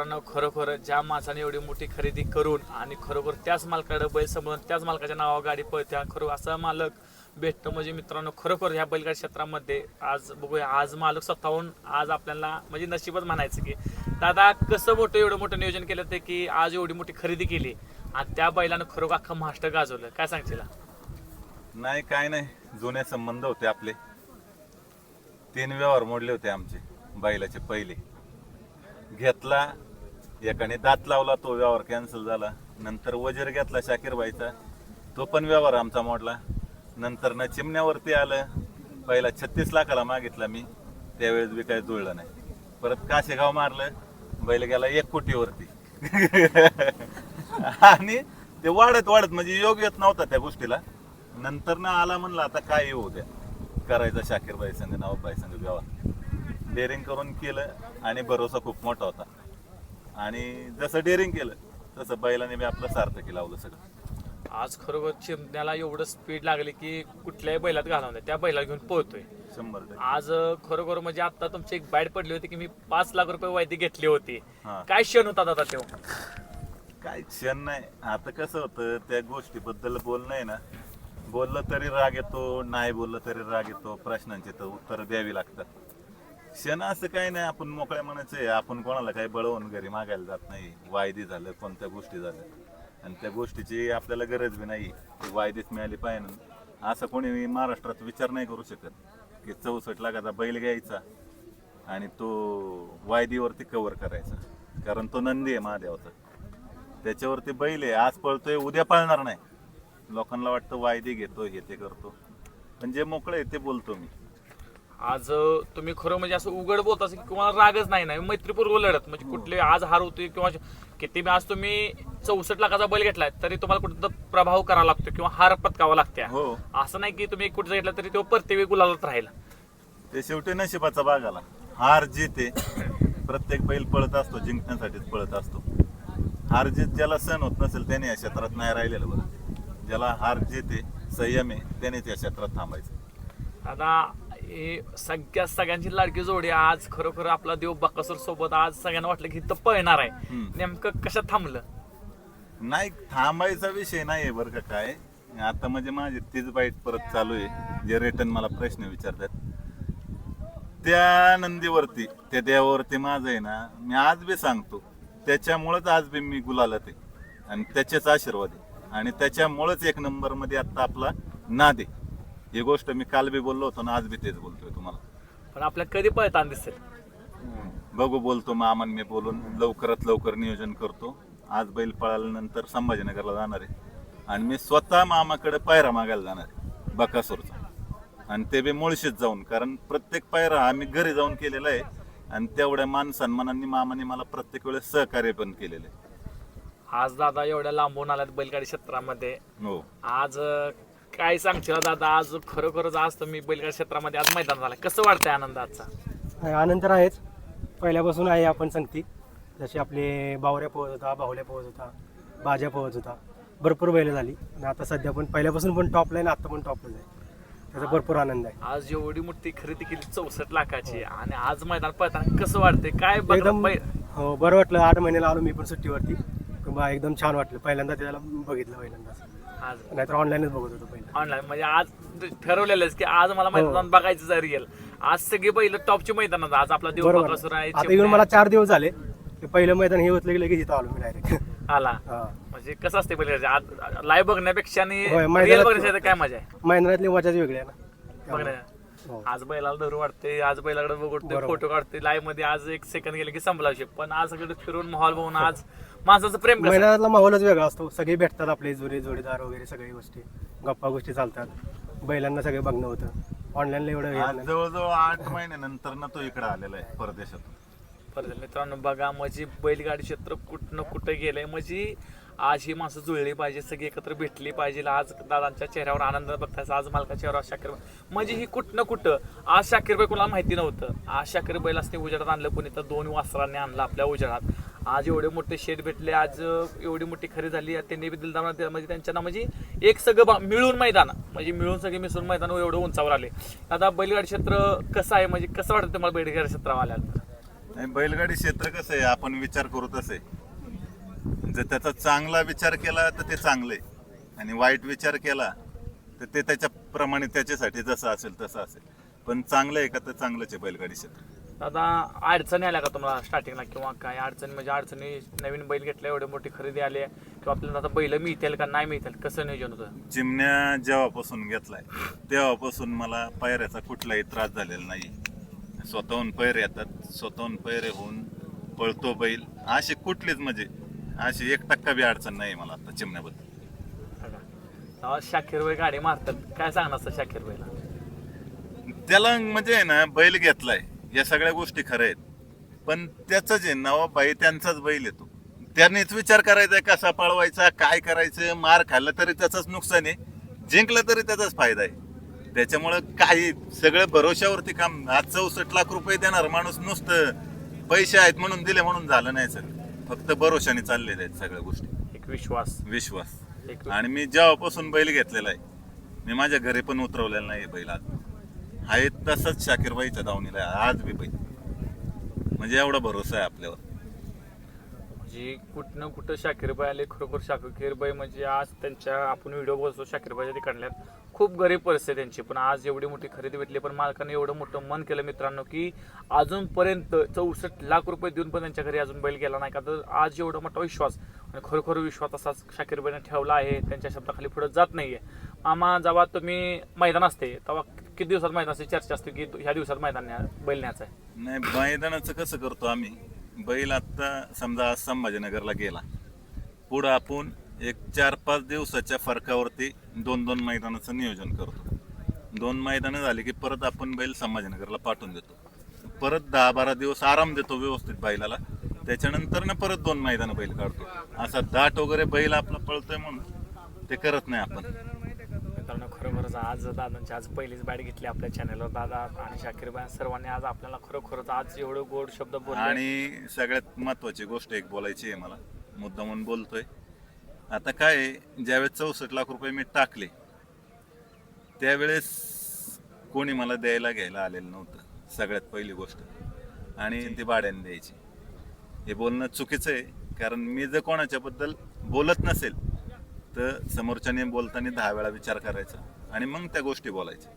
मित्रांनो खरोखर ज्या माणसाने एवढी मोठी खरेदी करून आणि खरोखर त्याच मालकाकडे बैल समजून त्याच मालकाच्या नावावर गाडी पळत्या खरोखर असा मालक भेटतं. म्हणजे मित्रांनो खरोखर ह्या बैलगाडी क्षेत्रामध्ये आज बघूया आज मालक स्वतःहून आज आपल्याला म्हणजे नशीबच म्हणायचं की दादा कसं मोठं एवढं मोठं नियोजन केलं ते की आज एवढी मोठी खरेदी केली आणि त्या बैलानं खरोखर अख्खं महाराष्ट्र गाजवलं? काय सांगशील? नाही काय नाही. जुने संबंध होते आपले. तीन व्यवहार मोडले होते आमचे बैलाचे पहिले. घेतला एकाने दात लावला तो व्यवहार कॅन्सल झाला. नंतर वजीर घेतला शाकीरबाईचा. तो पण व्यवहार आमचा मोडला. नंतर न चिमण्यावरती आलं. पहिला छत्तीस लाखाला मागितला मी. त्यावेळेस बी काही जुळलं नाही. परत काशेगाव मारलं. बैल गेला एक कोटीवरती. आणि ते वाढत वाढत म्हणजे योग येत नव्हता त्या गोष्टीला. नंतर ना आला म्हणलं आता काय येऊ द्या. करायचा शाकीरबाई संघ नावाबाई संघ व्यवहार. डेअरिंग करून केलं आणि भरोसा खूप मोठा होता. आणि जसं डेअरिंग केलं तसं बैलाने मी आपलं सार्थकी लावलं सगळं. आज खरोखर चिमण्याला एवढं स्पीड लागली की कुठल्याही बैलात घालवलं त्या बैला घेऊन पळतोय. शंभर टक्के. आज खरोखर म्हणजे आता तुमची एक बॅट पडली होती की मी पाच लाख रुपये वायदी घेतली होती. हा. काय क्षण होता दादा तेव्हा काय क्षण नाही. आता कसं होतं त्या गोष्टीबद्दल बोलणं आहे ना बोललं तरी राग येतो नाही बोललं तरी राग येतो प्रश्नांची तर उत्तर द्यावी लागतात. क्षण असं काही नाही आपण मोकळ्या मनाचं आहे. आपण कोणाला काही बळवून घरी मागायला जात नाही. वायदी झालं कोणत्या गोष्टी झाल्या. आणि त्या गोष्टीची आपल्याला गरज बी नाही. ती वायदीच मिळाली पाहिजे. असं कोणी महाराष्ट्रात विचार नाही करू शकत की चौसष्ट लाखाचा बैल घ्यायचा आणि तो वायदीवरती कवर करायचा. कारण तो नंदी आहे महादेवाचा. त्याच्यावरती बैल आहे. आज पळतोय उद्या पळणार नाही. लोकांना वाटतं वायदे घेतो हे ते करतो. पण जे मोकळे आहे ते बोलतो मी. आज तुम्ही खरं म्हणजे असं उघड बोलता की तुम्हाला रागच नाही ना मैत्रीपूर्व लढत म्हणजे कुठले आज हार होते किंवा किती आज तुम्ही चौसष्ट लाखाचा बैल घेतलाय तरी तुम्हाला कुठं प्रभाव करावा लागतो किंवा हार पत्कावा लागते हो. असं नाही की तुम्ही कुठं घेतला तरी तो परतेवी गुलालात राहील. ते शेवटी नशिबाचा भाग आला. हार जीत प्रत्येक बैल पळत असतो जिंकण्यासाठीच पळत असतो. हार जीत ज्याला सण होत नसेल त्याने या क्षेत्रात नाही राहिलेलं बरं. ज्याला हार जीत संयम आहे त्यानेच या क्षेत्रात थांबायचं. आता हे सगळ्या सगळ्यांची लाडकी जोडी आज खरोखर आपला देव बकासूर सोबत आज सगळ्यांना वाटलं की इथं पळणार आहे. हम्म. नेमकं कशात थांबलं? नाही थांबायचा विषय नाही बरं का काय. आता म्हणजे माझी तीच बाईट परत चालू आहे. जे रिटर्न मला प्रश्न विचारतात. त्या नंदीवरती त्या देवावरती माझं आहे ना मी आज बी सांगतो. त्याच्यामुळेच आज बी मी गुलालत आहे. आणि त्याचेच आशीर्वाद आहे. आणि त्याच्यामुळेच एक नंबरमध्ये आता आपला नाद आहे. ही गोष्ट मी काल बी बोललो होतो ना आज बी तेच बोलतोय तुम्हाला. पण आपल्या कधी पळताना दिसेल? बघू बोलतो मामन मी बोलून. लवकरात लवकर नियोजन करतो. आज बैल पळाल्यानंतर संभाजीनगरला जाणार आहे. आणि मी स्वतः मामाकडे पायरा मागायला जाणार आहे बकासूरचा. आणि ते बी मुळशीत जाऊन कारण प्रत्येक पायरा हा मी घरी जाऊन केलेला आहे. आणि तेवढ्या मान सन्मानांनी मामाने मला प्रत्येक वेळेस सहकार्य पण केलेलं आहे. आज दादा एवढ्या लांबून आल्यात बैलगाडी क्षेत्रामध्ये. हो. आज अं, काय सांगशील दादा? आज खरोखरच आज तुम्ही बैलगाडी क्षेत्रामध्ये आज मैदान झालं. कसं वाटतंय आनंद आजचा? आनंद तर आहेच. पहिल्यापासून आहे आपण सांगती. जसे आपले बावऱ्या पोहत होता बाहुल्या पोहत होता बाज्या पोहत होता. भरपूर बैल झाली. आणि आता सध्या पण पहिल्यापासून पण टॉपला आहे आता पण टॉपलाच आहे. त्याचा भरपूर आनंद आहे. आज एवढी मोठी खरेदी केली चौसष्ट लाखाची. आणि आज मैदान पळताना कसं वाटतंय? काय बघ एकदम बैल- हो बरं वाटलं. आठ महिन्याला आलो मी पण सुट्टीवरती. पण बा एकदम छान वाटलं. पहिल्यांदा त्याला बघितलं पहिल्यांदाच. आज. नाहीतर ऑनलाईनच बघत होतो पहिला. ऑनलाईन म्हणजे आज ठरवलेलंच की आज मला मैदान बघायचं जर रिअल आज सगळे बैल टॉपची मैदानात आज आपला देव बरोबर. बकासूर आहे आता येऊन चिमण्या मला चार दिवस झाले. ते पहिलं मैदान हे होतं की लगेच इथं आलो मी डायरेक्ट आला. हा. म्हणजे कसं असते बैल आज लाईव्ह बघण्यापेक्षा आणि होय, रिअल काय मजा आहे? मैदानातली मजाच वेगळी आहे ना. बघण्या. हो. आज बैलाला धरू वाटते आज बैलाकडे बघतोय बरोबर. फोटो काढतोय लाईव्हमध्ये आज एक सेकंद गेले की संपला विषय. पण आज सगळं फिरून माहोल बघून आज माणसाचं प्रेम कसं? आहे? महिन्यातला माहोलच वेगळा असतो. सगळे भेटतात आपले जोडी जोडीदार वगैरे सगळी गोष्टी. गप्पा गोष्टी चालतात. बैलांना सगळे बघणं होतं. ऑनलाईनला एवढं हे आज नाही. जवळजवळ आठ महिन्यानंतर ना तो इकडे आलेला आहे परदेशातून. परत मित्रांनो बघा म्हणजे बैलगाडी क्षेत्र कुठं कुठं गेलंय. म्हणजे आज ही माणसं जुळली पाहिजे सगळी एकत्र भेटली पाहिजे. आज दादांच्या चेहऱ्यावर आनंद बघतायचा आज मालका चेहऱ्यावर शाकीर म्हणजे ही कुठं ना कुठं? आज शाकीर बाई कोणाला माहिती नव्हतं. आज शाकीर बैल असते उजेडात आणलं. कोणी तर दोन वासरांनी आणलं आपल्या उजेडात. आज एवढे मोठे शेड भेटले आज एवढी मोठी खरी झाली त्यांनी बी दिलदार म्हणजे त्यांच्या म्हणजे एक सगळं बा- मिळून मैदान म्हणजे मिळून सगळे मिसळून मैदान एवढं उंचावर आले. आता बैलगाडी क्षेत्र कसं आहे म्हणजे कसं वाटतं तुम्हाला बैलगाडी क्षेत्रावर आल्यानंतर बैलगाडी क्षेत्र कसं आहे आपण विचार करू तसे. जर त्याचा चांगला विचार केला तर ते चांगलं. आहे आणि वाईट विचार केला तर ते त्याच्याप्रमाणे त्याच्यासाठी जसं असेल तसं असेल. पण चांगलं आहे का तर चांगलंच आहे बैलगाडी क्षेत्र. दादा अडचणी आल्या का तुम्हाला स्टार्टिंगला किंवा काय? अडचणी म्हणजे अडचणी नवीन बैल घेतल्या एवढी मोठी खरेदी आली किंवा आपल्याला आता बैल मिळतील का नाही मिळतील? कसं नियोजन होतं? चिमण्या जेव्हापासून घेतलाय तेव्हापासून मला पायऱ्याचा कुठलाही त्रास झालेला नाही. स्वतःहून पैर येतात स्वतःहून पैरे होऊन पळतो बैल. अशी कुठलीच म्हणजे अशी एक टक्का बी अडचण नाही मला आता चिमण्याबद्दल बाई गाडी मारतात. काय सांगणार शाकीर बाईला त्याला म्हणजे आहे ना बैल घेतलाय. या सगळ्या गोष्टी खऱ्या आहेत. पण त्याच आहे नवाबाई त्यांचाच बैल येतो. त्यांनीच विचार करायचा कसा पळवायचा काय करायचं मार खाल्लं तरी त्याचंच नुकसान आहे. जिंकलं तरी त्याचाच फायदा आहे. त्याच्यामुळं काही सगळं भरोशावरती काम आज चौसष्ट लाख रुपये देणार माणूस नुसतं पैसे आहेत म्हणून दिले म्हणून झालं नाही सर फक्त भरोशाने चाललेले आहेत सगळ्या गोष्टी. एक विश्वास. विश्वास. आणि मी जेव्हापासून बैल घेतलेला आहे मी माझ्या घरी पण उतरवलेला नाही बैल आज आहे तसंच शाकीरबाईच्या दावणीला आहे, आज बी पाहिजे म्हणजे एवढा भरोसा आहे आपल्यावर. म्हणजे कुठनं कुठं शाकीरबाई आले खरोखर शाकीरबाई म्हणजे आज त्यांच्या आपण व्हिडिओ बघतो शाकीरबाईच्या तिकडल्यात. खूप गरीब परिस्थिती आहे त्यांची. पण आज एवढी मोठी खरेदी भेटली पण मालकाने एवढं मोठं मन केलं मित्रांनो की अजूनपर्यंत चौसष्ट लाख रुपये देऊन पण त्यांच्या घरी अजून बैल गेला नाही. का तर आज एवढा मोठा विश्वास आणि खरोखर विश्वास असाच शाकीरबाईने ठेवला आहे. त्यांच्या शब्दाखाली पुढे जात नाहीये. मामा जेव्हा तुम्ही मैदान असते. तेव्हा किती दिवसात मैदान असते? चर्चा असते की ह्या दिवसात मैदान न्या- बैल न्यायचं आहे? नाही मैदानाचं कसं करतो आम्ही? बैल आत्ता समजा आज संभाजीनगरला गेला. पुढं आपण एक चार पाच दिवसाच्या फरकावरती दोन दोन मैदानाचं नियोजन करतो. दोन मैदानं झाली की परत आपण बैल संभाजीनगरला पाठवून देतो. परत दहा बारा दिवस आराम देतो व्यवस्थित बैलाला. त्याच्यानंतर ना परत दोन मैदानं बैल काढतो. असा दाट वगैरे बैल आपला पळतोय म्हणून ते करत नाही आपण. खरोखरच आज दादांची आज पहिलीच बॅट घेतली आपल्या चॅनलवर दादा आणि शाकीरबाई सर्वांनी आज आपल्याला खरोखरच आज एवढं गोड शब्द बोलले. आणि सगळ्यात महत्वाची गोष्ट एक बोलायची आहे मला. मुद्दा म्हणून बोलतोय. आता काय आहे, ज्यावेळेस चौसष्ट लाख रुपये मी टाकले त्यावेळेस कोणी मला द्यायला घ्यायला आलेलं नव्हतं. सगळ्यात पहिली गोष्ट. आणि ती भाड्याने द्यायची. हे बोलणं चुकीचं आहे कारण मी जर कोणाच्याबद्दल बोलत नसेल तर समोरच्याने बोलताना दहा वेळा विचार करायचा आणि मग त्या गोष्टी बोलायच्या.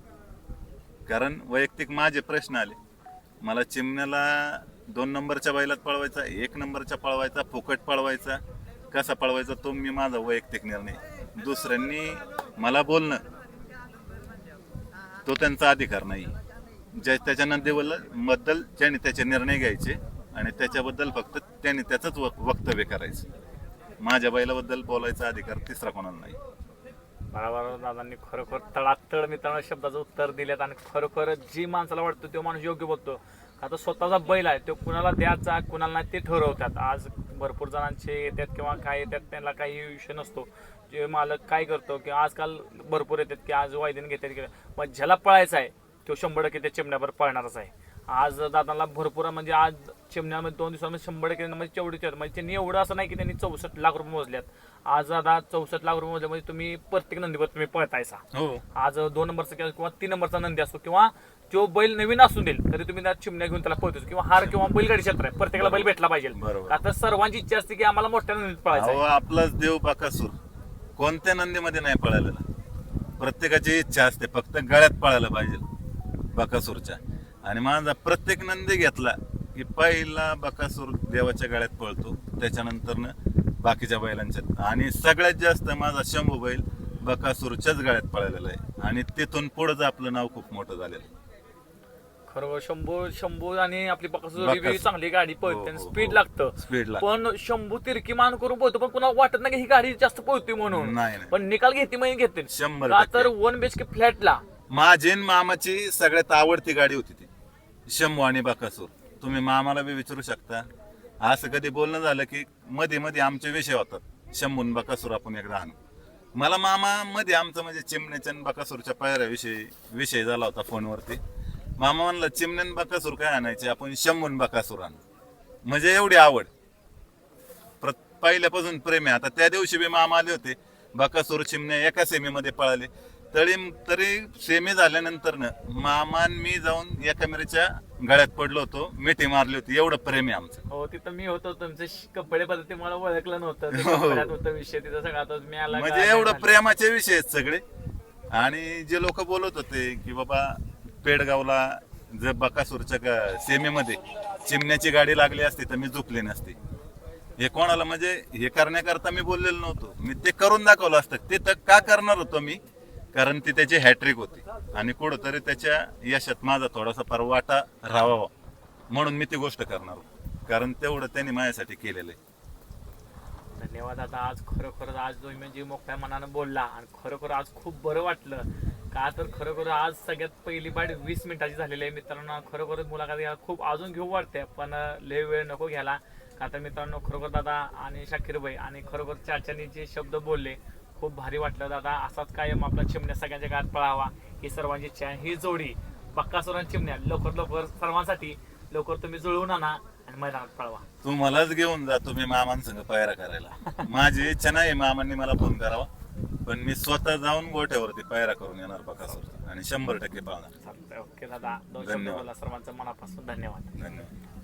कारण वैयक्तिक माझे प्रश्न आले. मला चिमण्याला दोन नंबरच्या बैलात पळवायचा एक नंबरच्या पळवायचा फुकट पळवायचा. कसा पळवायचा तो मी माझा वैयक्तिक निर्णय. दुसऱ्यांनी मला बोलणं तो त्यांचा अधिकार नाही. ज्या त्याच्या नंदीबद्दल ज्याने त्याचे निर्णय घ्यायचे आणि त्याच्याबद्दल फक्त त्याने त्याचंच वक्तव्य करायचं. माझ्या बैलाबद्दल बोलायचा अधिकार तिसरा कोणाला नाही. बरोबर दादांनी खरोखर तळातळ मित्रांनो शब्दाचं उत्तर दिलेत आणि खरोखर जी माणसाला वाटतं तो माणूस योग्य बोलतो. आता स्वतःचा बैल आहे तो कुणाला द्यायचा कुणाला नाही ते ठरवतात. आज भरपूर जणांचे येतात किंवा काय येतात त्यांना काही विषय नसतो. जे मालक काय करतो किंवा आजकाल भरपूर येतात की आज वायदीन घेतात की मग ज्याला पळायचा आहे तो शंभर टक्के त्या चिमण्यावर पळणारच आहे. आज दादाला भरपूर म्हणजे आज चिमण्यामध्ये दोन दिवसांमध्ये शंभर टक्के म्हणजे आहेत. म्हणजे त्यांनी एवढं असं नाही की त्यांनी चौसष्ट लाख रुपये मोजल्यात आज दादा चौसष्ट लाख रुपये मोजले म्हणजे तुम्ही प्रत्येक नंदीवर तुम्ही पळतायसा. हो. आज दोन नंबरचा किंवा तीन नंबरचा नंदी असतो किंवा तो बैल नवीन असून देईल तरी तुम्ही त्या चिमण्या घेऊन त्याला पळतो किंवा हार किंवा बैलगाडी क्षेत्र आहे प्रत्येकाला बैल भेटला पाहिजे. बरोबर. आता सर्वांची इच्छा असते की आम्हाला मोठ्या नंदीत पळायचं. आपलाच देव बाकासूर. कोणत्या नंदीमध्ये नाही पळालेला? प्रत्येकाची इच्छा असते फक्त गळ्यात पळायला पाहिजे बकासूरच्या. आणि माझा प्रत्येक नंदी घेतला की पहिला बकासूर देवाच्या गळ्यात पळतो त्याच्यानंतर बाकीच्या बैलांच्यात आणि सगळ्यात जास्त माझा शंभू बैल बकासूरच्याच गळ्यात पळालेला आहे आणि तिथून पुढंच आपलं नाव खूप मोठं झालेलं आहे. खरोखर शंभू शंभू आणि आपली बकासूर बकासूर. ही चांगली गाडी हो, पळते हो, स्पीड हो. लागतं Speed लागतं. पण शंभू तिरकी मान करून पळतो पण कुणाला वाटत नाही की ही गाडी जास्त पळते म्हणून नाही, नाही. पण निकाल घेते म्हणजे घेते शंभर का टक्के. तर वन बेच के फ्लॅटला माझी आणि मामाची सगळ्यात आवडती गाडी होती ती शंभू आणि बकासूर. तुम्ही मामाला बी विचारू शकता. असं कधी बोलणं झालं की मध्ये मध्ये आमचे विषय होतात. शंभून बकासूर आपण एकदा आणू. मला मामा मध्ये आमचं म्हणजे चिमण्याच्या बकासूरच्या पायऱ्याविषयी विषय झाला होता फोनवरती. मामा म्हणलं चिमण्यान बकासूर काय आणायचे? आपण शंभून बकासूर आणू. म्हणजे एवढी आवड. प्र- पहिल्यापासून प्रेम आहे. आता त्या दिवशी बी मामा आले होते. बकासूर चिमण्या एका सेमीमध्ये पळाले. तरी तरी सेमी झाल्यानंतर न मामान मी जाऊन एका मेरीच्या गळ्यात पडलो होतो. मिठी मारली होती. एवढं प्रेम आहे आमचं. हो तिथं मी होतो. तुमचं कपडे पद्धती मला ओळखलं नव्हतं. ते हो. कपड्यात होतं विषय. तिथं सगळा तो मी आला म्हणजे एवढं प्रेमाचे विषय आहेत सगळे. आणि जे लोक बोलत होते की बाबा पेडगावला जर बकासूरच्या ग- सीमेमध्ये चिमण्याची गाडी लागली असती तर मी झोपले नसते. हे कोणाला म्हणजे हे करण्याकरता मी बोललेलो नव्हतो. मी ते करून दाखवलं असतं. ते तर का करणार होतो मी? कारण ती त्याची हॅट्रिक होती. आणि कुठंतरी त्याच्या यशात माझा थोडासा परवाटा राहावा म्हणून मी ती गोष्ट करणार होतो. कारण तेवढं त्यांनी माझ्यासाठी केलेलं आहे. धन्यवाद. आता आज खरोखर आज जो म्हणजे मोकळ्या मनानं बोलला आणि खरोखर आज खूप बरं वाटलं. का तर खरोखर आज सगळ्यात पहिली बाट वीस मिनिटाची झालेली आहे. मित्रांनो खरोखरच मुलाखत घ्यायला खूप अजून घेऊ वाटते पण लय वेळ नको घ्यायला. का तर मित्रांनो खरोखर दादा आणि शाकीरबाई आणि खरोखर चाचानी जे शब्द बोलले खूप भारी वाटलं दादा. असाच कायम आपला चिमण्या सगळ्यांच्या गात पळावा. ही सर्वांची इच्छा आहे. ही जोडी बक्कासुर आणि चिमण्या लवकर लवकर सर्वांसाठी लवकर तुम्ही जुळवून आणा आणि मैदानात पळवा. तुम्हालाच घेऊन जातो मी मामांसंग पायरा करायला. माझी इच्छा नाही मामांनी मला फोन करावा. पण मी स्वतः जाऊन गोठ्यावरती पायरा करून येणार बकासूर आणि शंभर टक्के पाहणार ओके दादा. दोन शब्द धन्यवाद. बोला. सर्वांचं मनापासून धन्यवाद. धन्यवाद.